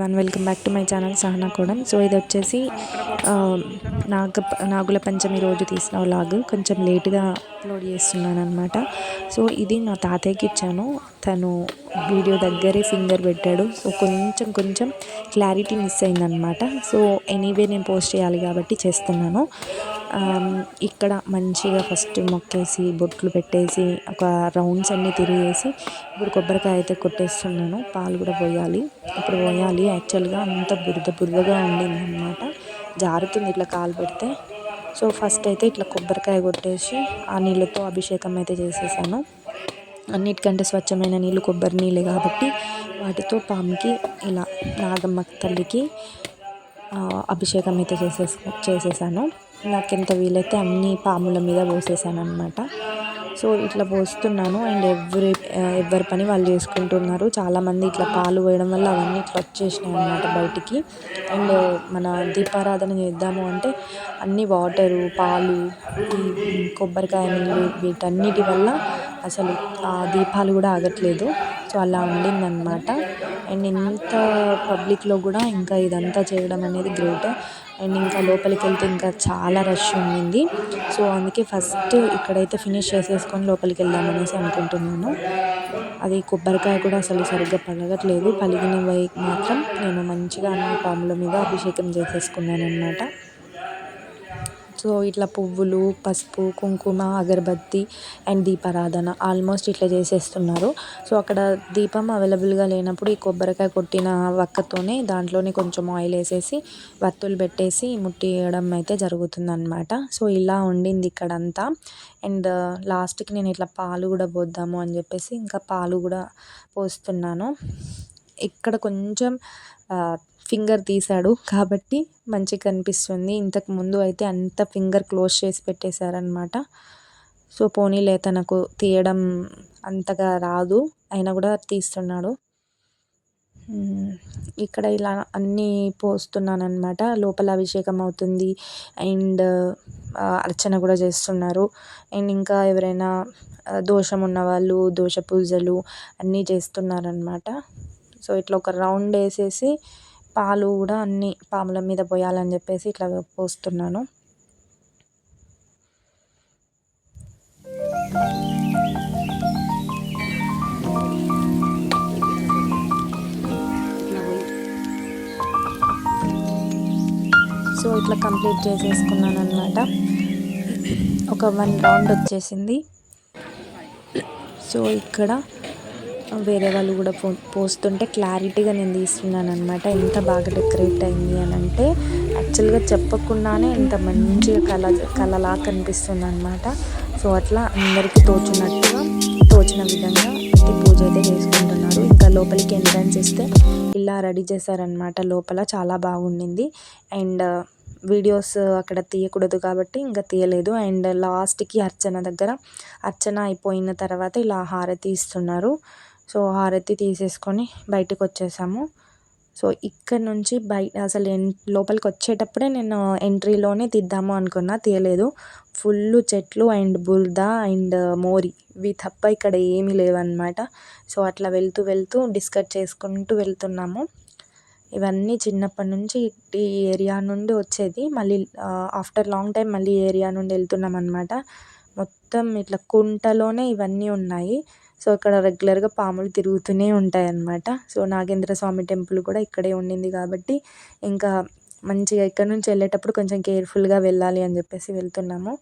One welcome back to my channel Sahana కూడా so ఇది వచ్చేసి నాగ నాగుల పంచమి రోజు తీసిన లాగ్ కొంచెం లేట్గా అప్లోడ్ చేస్తున్నాను అనమాట సో ఇది నా తాతయ్యకి ఇచ్చాను. తను వీడియో దగ్గరే ఫింగర్ పెట్టాడు. సో కొంచెం కొంచెం క్లారిటీ మిస్ అయిందనమాట సో ఎనీవే నేను పోస్ట్ చేయాలి కాబట్టి చేస్తున్నాను. ఇక్కడ మంచిగా ఫస్ట్ మొక్కేసి బొట్లు పెట్టేసి ఒక రౌండ్స్ అన్నీ తిరిగేసి ఇప్పుడు కొబ్బరికాయ అయితే కొట్టేస్తున్నాను. పాలు కూడా పోయాలి. ఇప్పుడు పోయాలి. యాక్చువల్గా అంత బురద బురదగా ఉండింది అనమాట జారుతుంది ఇట్లా కాలు పెడితే. సో ఫస్ట్ అయితే ఇట్లా కొబ్బరికాయ కొట్టేసి ఆ నీళ్ళతో అభిషేకం అయితే చేసేసాను. అన్నిటికంటే స్వచ్ఛమైన నీళ్ళు కొబ్బరి నీళ్ళే కాబట్టి వాటితో పాముకి ఇలా నాగమ్మ తల్లికి అభిషేకం అయితే చేసేసా చేసేసాను. నాకు ఎంత వీలైతే అన్ని పాముల మీద పోసేసాను అనమాట సో ఇట్లా పోస్తున్నాను. అండ్ ఎవరి ఎవరి పని వాళ్ళు చేసుకుంటున్నారు. చాలామంది ఇట్లా పాలు పోయడం వల్ల అవన్నీ ఇట్లా వచ్చేసినాయి అనమాట బయటికి. అండ్ మన దీపారాధన చేద్దాము అంటే అన్ని వాటరు పాలు ఈ కొబ్బరికాయ నీళ్ళు వీటన్నిటి వల్ల అసలు ఆ దీపాలు కూడా ఆగట్లేదు. సో అలా ఉండిందనమాట అండ్ ఇంత పబ్లిక్లో కూడా ఇంకా ఇదంతా చేయడం అనేది గ్రేట్. అండ్ ఇంకా లోపలికి వెళ్తే ఇంకా చాలా రష్ ఉండింది. సో అందుకే ఫస్ట్ ఇక్కడైతే ఫినిష్ చేసేసుకొని లోపలికి వెళ్దాం అనేసి అనుకుంటున్నాను. అది కొబ్బరికాయ కూడా అసలు సరిగ్గా పలగట్లేదు వైపు మాత్రం నేను మంచిగా నా పాముల మీద అభిషేకం చేసేసుకున్నాను అనమాట సో ఇట్లా పువ్వులు పసుపు కుంకుమ అగరబత్తి అండ్ దీపారాధన ఆల్మోస్ట్ ఇట్లా చేసేస్తున్నారు. సో అక్కడ దీపం అవైలబుల్గా లేనప్పుడు ఈ కొబ్బరికాయ కొట్టిన వక్కతోనే దాంట్లోనే కొంచెం ఆయిల్ వేసేసి వత్తులు పెట్టేసి ముట్టియడం అయితే జరుగుతుందన్నమాట. సో ఇలా ఉండింది ఇక్కడ అంతా అండ్ లాస్ట్కి నేను ఇట్లా పాలు కూడా పోద్దాము అని చెప్పేసి ఇంకా పాలు కూడా పోస్తున్నాను. ఇక్కడ కొంచెం ఫింగర్ తీశాడు. కాబట్టి మంచిగా కనిపిస్తుంది. ఇంతకు ముందు అయితే అంత ఫింగర్ క్లోజ్ చేసి పెట్టేశారనమాట సో పోనీలే తనకు తీయడం అంతగా రాదు. అయినా కూడా తీస్తున్నాడు. ఇక్కడ ఇలా అన్నీ పోస్తున్నాను అనమాట లోపల అభిషేకం అవుతుంది. అండ్ అర్చన కూడా చేస్తున్నారు. అండ్ ఇంకా ఎవరైనా దోషం ఉన్నవాళ్ళు దోష పూజలు అన్నీ చేస్తున్నారనమాట సో ఇట్లా ఒక రౌండ్ వేసేసి పాలు కూడా అన్ని పాముల మీద పోయాలని చెప్పేసి ఇట్లా పోస్తున్నాను. సో ఇట్లా కంప్లీట్ చేసేసుకున్నాను అనమాట ఒక వన్ రౌండ్ వచ్చేసింది. సో ఇక్కడ వేరే వాళ్ళు కూడా పో పోస్తుంటే క్లారిటీగా నేను తీస్తున్నాను అనమాట ఎంత బాగా డెకరేట్ అయింది అని అంటే యాక్చువల్గా చెప్పకుండానే ఇంత మంచిగా కళ కళలా కనిపిస్తుంది అనమాట సో అట్లా అందరికీ తోచినట్టుగా తోచిన విధంగా అయితే పూజ అయితే చేసుకుంటున్నారు. ఇంకా లోపలికి ఎంట్రన్స్ ఇస్తే ఇలా రెడీ చేశారనమాట లోపల చాలా బాగుండింది. అండ్ వీడియోస్ అక్కడ తీయకూడదు కాబట్టి ఇంకా తీయలేదు. అండ్ లాస్ట్కి అర్చన దగ్గర అర్చన అయిపోయిన తర్వాత ఇలా హారతి ఇస్తున్నారు. సో హారతి తీసేసుకొని బయటకు వచ్చేసాము సో ఇక్కడ నుంచి బయట అసలు ఎన్ లోపలికి వచ్చేటప్పుడే నేను ఎంట్రీలోనే తీద్దాము అనుకున్నా తీయలేదు. ఫుల్ చెట్లు అండ్ బురద అండ్ మోరి. ఇవి తప్ప ఇక్కడ ఏమీ లేవన్నమాట. సో అట్లా వెళ్తూ వెళ్తూ డిస్కస్ చేసుకుంటూ వెళ్తున్నాము. ఇవన్నీ చిన్నప్పటి నుంచి ఈ ఏరియా నుండి వచ్చేది. మళ్ళీ ఆఫ్టర్ లాంగ్ టైం మళ్ళీ ఏరియా నుండి వెళ్తున్నాం అనమాట మొత్తం ఇట్లా కుంటలోనే ఇవన్నీ ఉన్నాయి. సో ఇక్కడ రెగ్యులర్గా పాములు తిరుగుతూనే ఉంటాయి అన్నమాట సో నాగేంద్ర స్వామి టెంపుల్ కూడా ఇక్కడే ఉండింది కాబట్టి ఇంకా మంచిగా ఇక్కడ నుంచి వెళ్ళేటప్పుడు కొంచెం కేర్ఫుల్గా వెళ్ళాలి అని చెప్పేసి వెళ్తున్నాము.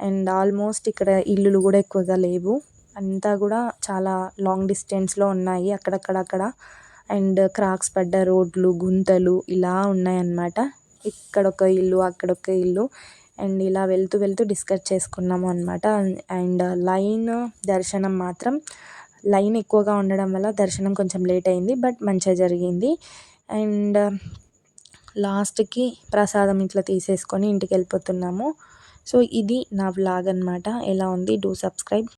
అండ్ ఆల్మోస్ట్ ఇక్కడ ఇల్లులు కూడా ఎక్కువగా లేవు. అంతా కూడా చాలా లాంగ్ డిస్టెన్స్లో ఉన్నాయి అక్కడక్కడ అక్కడ. అండ్ క్రాక్స్ పడ్డ రోడ్లు గుంతలు ఇలా ఉన్నాయన్నమాట. ఇక్కడ ఒక ఇల్లు అక్కడ ఒక ఇల్లు. అండ్ ఇలా వెళ్తూ వెళ్తూ డిస్కస్ చేసుకున్నాము అనమాట అండ్ లైన్ దర్శనం మాత్రం లైన్ ఎక్కువగా ఉండడం వల్ల దర్శనం కొంచెం లేట్ అయింది బట్ మంచిగా జరిగింది. అండ్ లాస్ట్కి ప్రసాదం ఇట్లా తీసేసుకొని ఇంటికి వెళ్ళిపోతున్నాము. సో ఇది నా వ్లాగ్ అనమాట ఎలా ఉంది? Do subscribe.